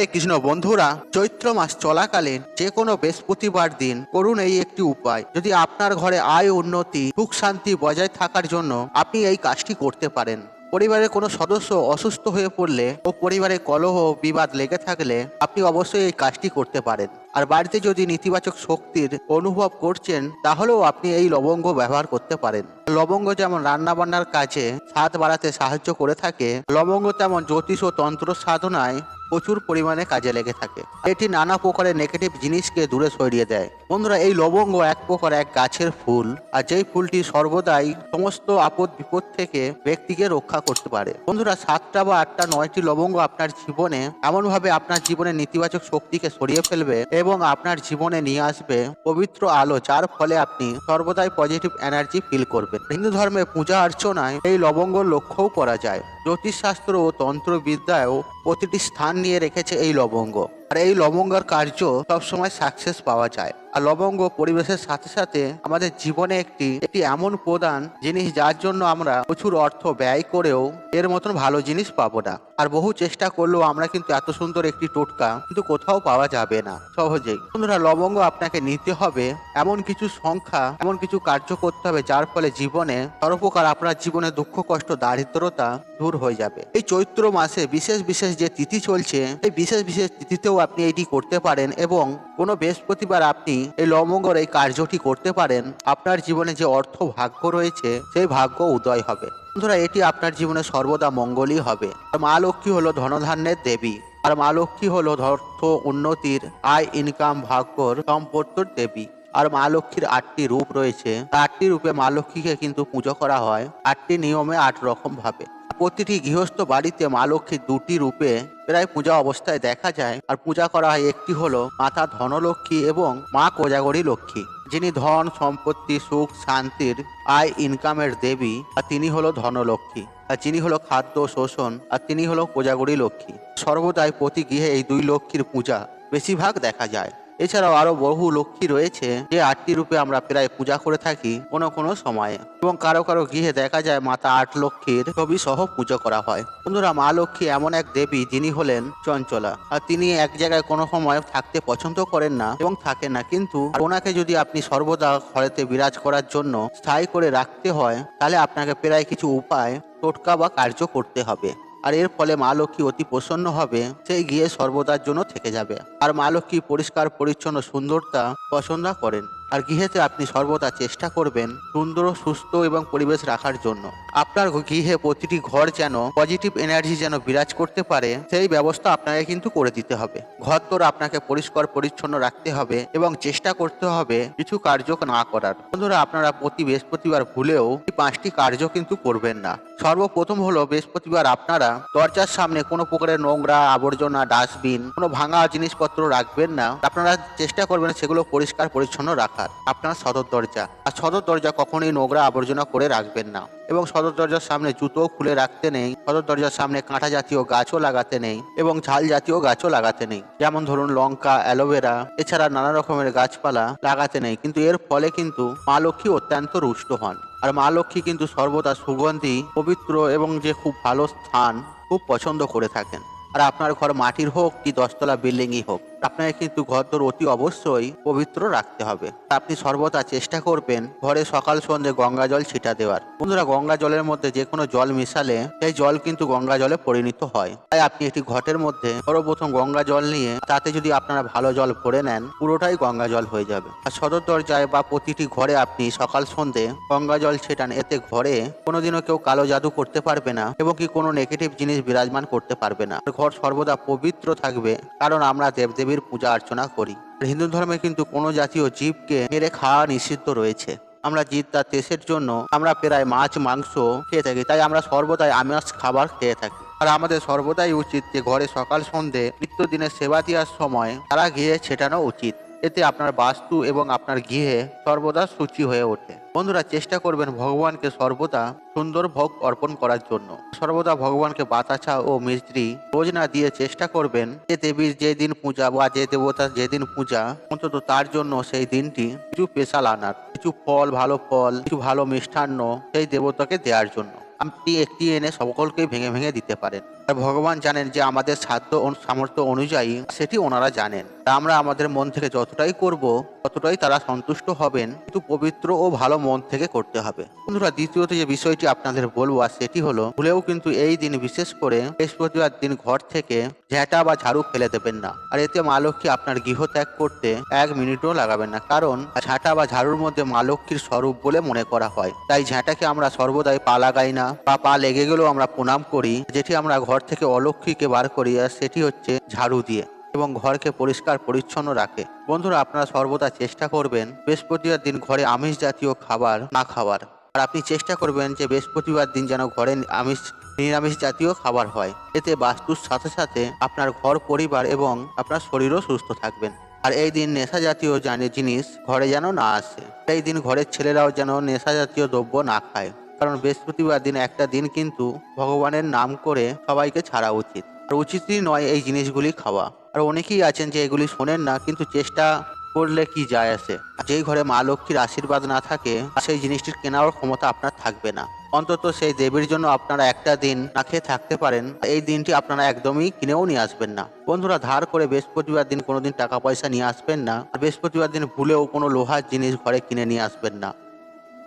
এই কৃষ্ণ বন্ধুরা, চৈত্র মাস চলাকালীন যে কোনো বৃহস্পতিবার দিন করুন এই একটি উপায়। যদি আপনার ঘরে আয়, উন্নতি, সুখ, শান্তি বজায় থাকার জন্য আপনি এই কাজটি করতে পারেন। পরিবারের কোনো সদস্য অসুস্থ হয়ে পড়লে ও পরিবারে কলহ বিবাদ লেগে থাকলে আপনি অবশ্যই এই কাজটি করতে পারেন। আর বাড়িতে যদি নেতিবাচক শক্তির অনুভব করছেন, তাহলেও আপনি এই লবঙ্গ ব্যবহার করতে পারেন। লবঙ্গ যেমন রান্নাবান্নার কাজে স্বাদ বাড়াতে সাহায্য করে থাকে, লবঙ্গ তেমন জ্যোতিষ ও তন্ত্র সাধনায় প্রচুর পরিমাণে কাজে লেগে থাকে। এটি নানা প্রকারের নেগেটিভ জিনিসকে দূরে সরিয়ে দেয়। বন্ধুরা, এই লবঙ্গ এক প্রকার এক গাছের ফুল, আর যেই ফুলটি সর্বদাই সমস্ত আপদ বিপদ থেকে ব্যক্তিকে রক্ষা করতে পারে। বন্ধুরা, সাতটা বা আটটা, নয়টি লবঙ্গ আপনার জীবনে এমনভাবে আপনার জীবনে নেতিবাচক শক্তিকে সরিয়ে ফেলবে এবং আপনার জীবনে নিয়ে আসবে পবিত্র আলো, যার ফলে আপনি সর্বদাই পজিটিভ এনার্জি ফিল করবেন। হিন্দু ধর্মে পূজা অর্চনায় এই লবঙ্গ লক্ষ্যও করা যায়। জ্যোতিষশাস্ত্র ও তন্ত্রবিদ্যায়ও প্রতিটি স্থান নিয়ে রেখেছে এই লবঙ্গ। আর এই লবঙ্গের কার্য সবসময় সাকসেস পাওয়া যায়। আর লবঙ্গ পরিবেশের সাথে সাথে আমাদের জীবনে একটি একটি এমন প্রদান জিনিস যার জন্য আমরা প্রচুর অর্থ ব্যয় করেও এর মতন ভালো জিনিস পাবো না। আর বহু চেষ্টা করলেও আমরা কিন্তু এত সুন্দর একটি টোটকা কিন্তু কোথাও পাওয়া যাবে না, সহজেই। বন্ধুরা, লবঙ্গ আপনাকে নিতে হবে এমন কিছু সংখ্যা, এমন কিছু কার্য করতে হবে যার ফলে জীবনে সর্বপ্রকার আপনার জীবনে দুঃখ, কষ্ট, দারিদ্রতা দূর হয়ে যাবে। এই চৈত্র মাসে বিশেষ বিশেষ যে তিথি চলছে, এই বিশেষ বিশেষ তিথিতেও আপনি এটি করতে পারেন এবং কোনো বৃহস্পতিবার আপনি এই লবঙ্গর এই কার্যটি করতে পারেন, আপনার জীবনে যে অর্থ ভাগ্য রয়েছে, সেই ভাগ্য উদয় হবে। বন্ধুরা, এটি আপনার জীবনে সর্বদা মঙ্গলই হবে। মা লক্ষ্মী হলো ধনধান্যের দেবী। আর মা লক্ষ্মী হলো অর্থ, উন্নতির, আয় ইনকাম ভাগ্যর সম্পত্তর দেবী। আর মা লক্ষ্মীর আটটি রূপ রয়েছে। আটটি রূপে মা লক্ষ্মীকে কিন্তু পুজো করা হয়। আটটি নিয়মে আট রকম ভাবে। প্রতিটি গৃহস্থ বাড়িতে মা লক্ষ্মীর দুটি রূপে প্রায় পূজা অবস্থায় দেখা যায়। আর পূজা করা হয় একটি হলো মাতা ধনলক্ষ্মী এবং মা কোজাগরী লক্ষ্মী, যিনি ধন, সম্পত্তি, সুখ, শান্তির, আয় ইনকামের দেবী। আর তিনি হলো ধনলক্ষ্মী, আর যিনি হলো খাদ্য, শোষণ, আর তিনি হলো কোজাগরী লক্ষ্মী। সর্বদাই প্রতি গৃহে এই দুই লক্ষ্মীর পূজা বেশিরভাগ দেখা যায়। এছাড়াও আরও বহু লক্ষ্মী রয়েছে, যে আটটি রূপে আমরা প্রায় পূজা করে থাকি কোনো কোনো সময়ে। এবং কারও কারও গৃহে দেখা যায় মাতা আট লক্ষ্মীর ছবি সহ পুজো করা হয়। বন্ধুরা, মা লক্ষ্মী এমন এক দেবী, যিনি হলেন চঞ্চলা। আর তিনি এক জায়গায় কোনো সময় থাকতে পছন্দ করেন না এবং থাকেন না। কিন্তু ওনাকে যদি আপনি সর্বদা ঘরেতে বিরাজ করার জন্য স্থায়ী করে রাখতে হয়, তাহলে আপনাকে প্রায় কিছু উপায়, টোটকা বা কার্য করতে হবে। আর এর ফলে মা লক্ষ্মী অতি প্রসন্ন হবে সে গিয়ে সর্বদার জন্য থেকে যাবে। আর মা লক্ষ্মী পরিষ্কার, পরিচ্ছন্ন, সুন্দরতা পছন্দ করেন। আর গৃহেতে আপনি সর্বদা চেষ্টা করবেন সুন্দর, সুস্থ এবং পরিবেশ রাখার জন্য। আপনার গৃহে প্রতিটি ঘর যেন পজিটিভ এনার্জি যেন বিরাজ করতে পারে, সেই ব্যবস্থা আপনাকে কিন্তু করে দিতে হবে। ঘর তোর আপনাকে পরিষ্কার, পরিচ্ছন্ন রাখতে হবে এবং চেষ্টা করতে হবে কিছু কার্য না করার। বন্ধুরা, আপনারা প্রতি বৃহস্পতিবার ভুলেও এই পাঁচটি কার্য কিন্তু করবেন না। সর্বপ্রথম হলো বৃহস্পতিবার আপনারা দরজার সামনে কোনো প্রকারের নোংরা আবর্জনা, ডাস্টবিন, কোনো ভাঙা জিনিসপত্র রাখবেন না। আপনারা চেষ্টা করবেন সেগুলো পরিষ্কার, পরিচ্ছন্ন রাখার আপনার সদর দরজা। আর সদর দরজা কখনোই নোংরা আবর্জনা করে রাখবেন না। এবং সদর দরজার সামনে জুতো খুলে রাখতে নেই, সদর দরজার সামনে কাঁটা জাতীয় গাছও লাগাতে নেই এবং ঝাল জাতীয় গাছও লাগাতে নেই। যেমন ধরুন লঙ্কা, অ্যালোভেরা, এছাড়া নানা রকমের গাছপালা লাগাতে নেই। কিন্তু এর ফলে কিন্তু মা লক্ষ্মী অত্যন্ত রুষ্ট হন। আর মা লক্ষ্মী কিন্তু সর্বদা সুগন্ধি, পবিত্র এবং যে খুব ভালো স্থান খুব পছন্দ করে থাকেন। আর আপনার ঘর মাটির হোক কি দশতলা বিল্ডিংই হোক, আপনাকে কিন্তু ঘর ঘরদোর অতি অবশ্যই পবিত্র রাখতে হবে। আপনি সর্বদা চেষ্টা করবেন ঘরে সকাল সন্ধ্যে গঙ্গা জল ছিটা দেওয়ার। বন্ধুরা, গঙ্গা জলের মধ্যে যে কোনো জল মিশালে সেই জল কিন্তু গঙ্গা জলে পরিণত হয়। তাই আপনি একটি ঘটের মধ্যে সর্বপ্রথম গঙ্গা জল নিয়ে তাতে যদি আপনারা ভালো জল ভরে নেন, পুরোটাই গঙ্গা জল হয়ে যাবে। আর সদর দরজায় বা প্রতিটি ঘরে আপনি সকাল সন্ধ্যে গঙ্গা জল ছেটান। এতে ঘরে কোনোদিনও কেউ কালো জাদু করতে পারবে না এবং কি কোনো নেগেটিভ জিনিস বিরাজমান করতে পারবে না। ঘর সর্বদা পবিত্র থাকবে, কারণ আমরা দেবদেবীর পূজা অর্চনা করি। হিন্দু ধর্মে কিন্তু কোনো জাতীয় জীবকে মেরে খাওয়া নিষিদ্ধ রয়েছে। আমরা জিদ দেশের জন্য আমরা প্রায় মাছ, মাংস খেয়ে থাকি। তাই আমরা সর্বদাই আমিষ খাবার খেয়ে থাকি। আর আমাদের সর্বদাই উচিত যে ঘরে সকাল সন্ধে নিত্যদিনের সেবা দেওয়ার সময় তারা গিয়ে ছেটানো উচিত। এতে আপনার বাস্তু এবং আপনার গৃহে সর্বদা সূচি হয়ে ওঠে। বন্ধুরা, চেষ্টা করবেন ভগবানকে সর্বদা সুন্দর ভোগ অর্পণ করার জন্য। সর্বদা ভগবানকে বাতাসা ও মিস্ত্রি রোজ না দিয়ে চেষ্টা করবেন। যে দেবীর যে দিন পূজা বা যে দেবতার যেদিন পূজা, অন্তত তার জন্য সেই দিনটি কিছু স্পেশাল আনার, কিছু ফল, ভালো ফল, কিছু ভালো মিষ্টান্ন সেই দেবতাকে দেওয়ার জন্য। আপনি একটি এনে সকলকেই ভেঙে ভেঙে দিতে পারেন। ভগবান জানেন যে আমাদের সাধ্য সামর্থ্য অনুযায়ী সেটি ওনারা জানেন। তা আমরা আমাদের মন থেকে যতটাই করব, ততটাই তারা সন্তুষ্ট হবেন, কিন্তু পবিত্র ও ভালো মন থেকে করতে হবে। বন্ধুরা, দ্বিতীয়ত যে বিষয়টি আপনাদের বলব, আর সেটি হলো, ভুলেও কিন্তু এই দিন বিশেষ করে বৃহস্পতিবার দিন ঘর থেকে ঝ্যাঁটা বা ঝাড়ু ফেলে দেবেন না। আর এতে মা লক্ষ্মী আপনার গৃহ ত্যাগ করতে এক মিনিটও লাগাবেন না, কারণ ঝাঁটা বা ঝাড়ুর মধ্যে মা লক্ষ্মীর স্বরূপ বলে মনে করা হয়। তাই ঝ্যাঁটাকে আমরা সর্বদাই পা লাগাই না, বা পা লেগে গেলেও আমরা প্রণাম করি, যেটি আমরা ঘর থেকে অলক্ষ্মীকে বার করি আর সেটি হচ্ছে ঝাড়ু দিয়ে এবং ঘরকে পরিষ্কার পরিচ্ছন্ন রাখে। বন্ধুরা, আপনারা সর্বদা চেষ্টা করবেন বৃহস্পতিবার দিন ঘরে আমিষ জাতীয় খাবার না খাওয়ার। আর আপনি চেষ্টা করবেন যে বৃহস্পতিবার দিন যেন ঘরে আমিষ, নিরামিষ জাতীয় খাবার হয়। এতে বাস্তুর সাথে সাথে আপনার ঘর পরিবার এবং আপনার শরীরও সুস্থ থাকবেন। আর এই দিন নেশা জাতীয় জানে জিনিস ঘরে যেন না আসে। এই দিন ঘরের ছেলেরাও যেন নেশা জাতীয় দ্রব্য না খায়। কারণ বৃহস্পতিবার দিন একটা দিন কিন্তু ভগবানের নাম করে সবাইকে ছাড়া উচিত। আর উচিতই নয় এই জিনিসগুলি খাওয়া। আর অনেকেই আছেন যে এগুলি শোনেন না, কিন্তু চেষ্টা করলে কি যায় আসে? যেই ঘরে মা লক্ষ্মীর আশীর্বাদ না থাকে, সেই জিনিসটির কেনার ক্ষমতা আপনার থাকবে না। অন্তত সেই দেবীর জন্য আপনারা একটা দিন না খেয়ে থাকতে পারেন, এই দিনটি আপনারা একদমই কিনেও নিয়ে আসবেন না। বন্ধুরা, ধার করে বৃহস্পতিবার দিন কোনোদিন টাকা পয়সা নিয়ে আসবেন না। বৃহস্পতিবার দিন ভুলেও কোনো লোহার জিনিস ঘরে কিনে নিয়ে আসবেন না।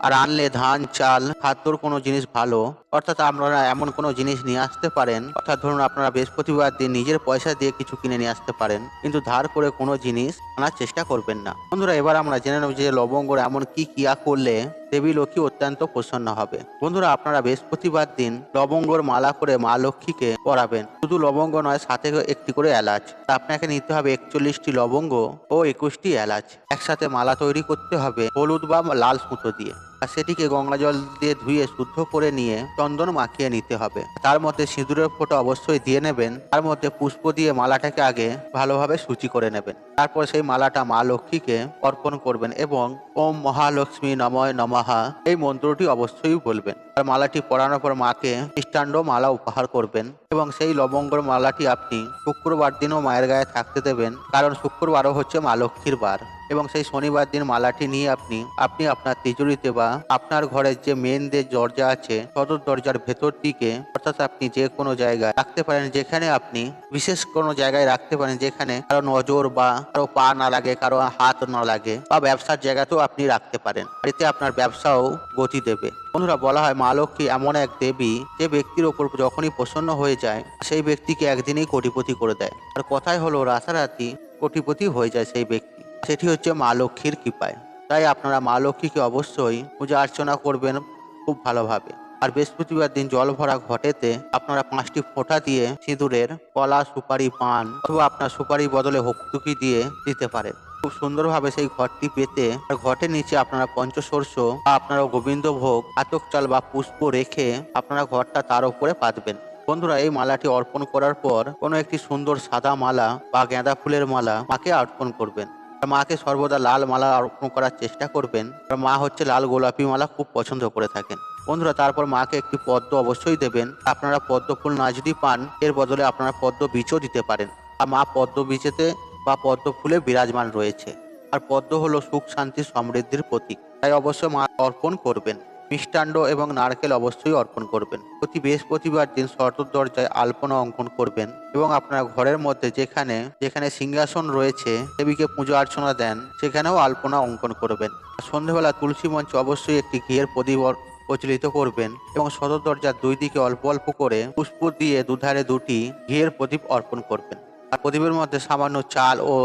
আর আনলে ধান, চাল, খাদ্যর কোনো জিনিস ভালো। অর্থাৎ আপনারা এমন কোনো জিনিস নিয়ে আসতে পারেন। অর্থাৎ ধরুন আপনারা বৃহস্পতিবার দিন নিজের পয়সা দিয়ে কিছু কিনে নিয়ে আসতে পারেন। কিন্তু ধার করে কোনো জিনিস আনার চেষ্টা করবেন না। বন্ধুরা, এবার আমরা জেনে নেব যে লবঙ্গর এমন কি ক্রিয়া করলে দেবী লক্ষ্মী অত্যন্ত প্রসন্ন হবে। বন্ধুরা, আপনারা বৃহস্পতিবার দিন লবঙ্গর মালা করে মা লক্ষ্মীকে পরাবেন। শুধু লবঙ্গ নয়, সাথে একটি করে এলাচ। তা আপনাকে নিতে হবে একচল্লিশটি লবঙ্গ ও একুশটি এলাচ। একসাথে মালা তৈরি করতে হবে হলুদ বা লাল সুতো দিয়ে। সেটিকে গঙ্গা জল দিয়ে ধুয়ে শুদ্ধ করে নিয়ে চন্দন মাখিয়ে নিতে হবে। তার মধ্যে সিঁদুরের ফোঁটা অবশ্যই দিয়ে নেবেন। তার মধ্যে পুষ্প দিয়ে মালাটাকে আগে ভালোভাবে সূচি করে নেবেন। তারপর সেই মালাটা মা লক্ষ্মীকে অর্পণ করবেন এবং ওম মহালক্ষ্মী নময় নমহা এই মন্ত্রটি অবশ্যই বলবেন। আর মালাটি পরানোর পর মাকে খ্রিস্টাণ্ড মালা উপহার করবেন এবং সেই লবঙ্গর মালাটি আপনি শুক্রবার দিনও মায়ের গায়ে থাকতে দেবেন। কারণ শুক্রবারও হচ্ছে মা লক্ষ্মীর বার। এবং সেই শনিবার দিন মালাটি নিয়ে আপনি আপনি আপনার তিজুরিতে বা আপনার ঘরের যে মেন যে দরজা আছে, সদর দরজার ভেতর দিকে, অর্থাৎ আপনি যে কোনো জায়গায় রাখতে পারেন যেখানে আপনি বিশেষ কোনো জায়গায় রাখতে পারেন যেখানে কারও নজর বা কারও পা না লাগে, কারও হাত না লাগে বা ব্যবসার জায়গাতেও আপনি রাখতে পারেন। এতে আপনার ব্যবসাও গতি দেবে। বন্ধুরা, বলা হয় মা লক্ষ্মী এমন এক দেবী যে ব্যক্তির ওপর যখনই প্রসন্ন হয়ে যায়, সেই ব্যক্তিকে একদিনেই কোটিপতি করে দেয়। আর কথাই হলো রাতারাতি কোটিপতি হয়ে যায় সেই ব্যক্তি। সেটি হচ্ছে মা লক্ষ্মীর কৃপায়। তাই আপনারা মা লক্ষ্মীকে অবশ্যই পূজা অর্চনা করবেন খুব ভালোভাবে। আর বৃহস্পতিবার দিন জল ভরা ঘটেতে আপনারা পাঁচটি ফোঁটা দিয়ে সিঁদুরের কলা, সুপারি, পান অথবা আপনার সুপারি বদলে হকটুকি দিয়ে দিতে পারেন। খুব সুন্দরভাবে সেই ঘরটি পেতে আর ঘটের নিচে আপনারা পঞ্চশস্য বা আপনারা গোবিন্দ ভোগ আতক চাল বা পুষ্প রেখে আপনারা ঘরটা তার উপরে পাতবেন বন্ধুরা, এই মালাটি অর্পণ করার পর কোনো একটি সুন্দর সাদা মালা বা গাঁদা ফুলের মালা মাকে অর্পণ করবেন। মাকে সর্বদা লাল মালা অর্পণ করার চেষ্টা করবেন। মা হচ্ছে লাল গোলাপি মালা খুব পছন্দ করে থাকেন। বন্ধুরা, তারপর মাকে একটি পদ্ম অবশ্যই দেবেন। আপনারা পদ্ম ফুল না যদি পান, এর বদলে আপনারা পদ্ম বীজও দিতে পারেন। আর মা পদ্ম বীজেতে বা পদ্ম ফুলে বিরাজমান রয়েছে। আর পদ্ম হলো সুখ, শান্তি, সমৃদ্ধির প্রতীক। তাই অবশ্যই মা অর্পণ করবেন। মিষ্টাণ্ড এবং নারকেল অবশ্যই অর্পণ করবেন। প্রতি বৃহস্পতিবার দিন সর্তর দরজায় আলপনা অঙ্কন করবেন এবং আপনার ঘরের মধ্যে যেখানে যেখানে সিংহাসন রয়েছে, দেবীকে পুজো অর্চনা দেন, সেখানেও আলপনা অঙ্কন করবেন। সন্ধ্যেবেলা তুলসী মঞ্চে অবশ্যই একটি ঘিয়ের প্রদীপ প্রচলিত করবেন এবং সদর দরজার দুই দিকে অল্প অল্প করে পুষ্প দিয়ে দুধারে দুটি ঘিয়ের প্রদীপ অর্পণ করবেন। আর প্রদীপের মধ্যে সামান্য চাল ও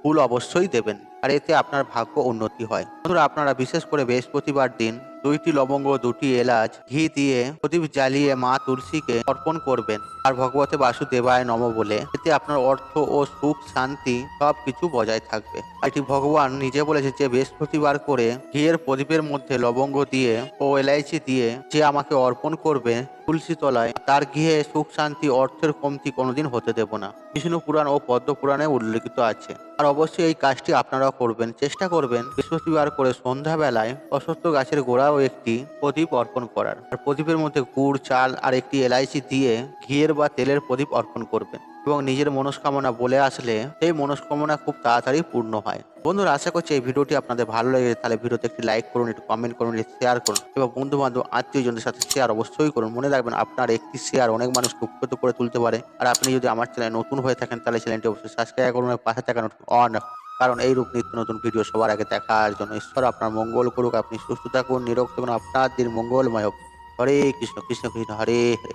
ফুল অবশ্যই দেবেন। আর এতে আপনার ভাগ্য উন্নতি হয়। আপনারা বিশেষ করে বৃহস্পতিবার দিন দুইটি লবঙ্গ দুটি এলাচ ঘি দিয়ে প্রদীপ জ্বালিয়ে মা তুলসীকে অর্পণ করবেন। আর ভগবতে বাসুদেবায় নম বলে এতে আপনার অর্থ ও সুখ, শান্তি সব কিছু বজায় থাকবে। এটি ভগবান নিজে বলেছে যে, বৃহস্পতিবার করে ঘিয়ের প্রদীপের মধ্যে লবঙ্গ দিয়ে ও এলাইচি দিয়ে যে আমাকে অর্পণ করবে তুলসী তলায় তার গৃহে সুখ, শান্তি, অর্থের কমতি কোনোদিন হতে দেব না। বিষ্ণু পুরাণ ও পদ্ম পুরাণে উল্লেখিত আছে। আর অবশ্যই এই কাজটি আপনারা করবেন। চেষ্টা করবেন বৃহস্পতিবার করে সন্ধ্যাবেলায় অসত্য গাছের গোড়া ও একটি প্রদীপ অর্পণ করার। আর প্রদীপের মধ্যে গুড়, চাল আর একটি এলাইচি দিয়ে ঘিয়ের বা তেলের প্রদীপ অর্পণ করবেন। এবং নিজের মনস্কামনা বলে আসলে সেই মনস্কামনা খুব তাড়াতাড়ি পূর্ণ হয়। বন্ধুরা, আশা করছি এই ভিডিওটি আপনাদের ভালো লেগে তাহলে ভিডিওতে একটি লাইক করুন, একটু কমেন্ট করুন, একটু শেয়ার করুন এবং বন্ধু বান্ধব আত্মীয়জনদের সাথে শেয়ার অবশ্যই করুন। মনে রাখবেন, আপনার একটি শেয়ার অনেক মানুষকে উপকৃত করে তুলতে পারে। আর আপনি যদি আমার চ্যানেলে নতুন হয়ে থাকেন, তাহলে চ্যানেলটি অবশ্যই সাবস্ক্রাইব করুন পাশে থাকা অন কারণ এই রূপ নিত্য নতুন ভিডিও সবার আগে দেখার জন্য ঈশ্বর আপনার মঙ্গল করুক। আপনি সুস্থ থাকুন, নিরোগ থাকুন। আপনার দিন মঙ্গলময় হোক। হরে কৃষ্ণ কৃষ্ণ কৃষ্ণ, হরে হরে।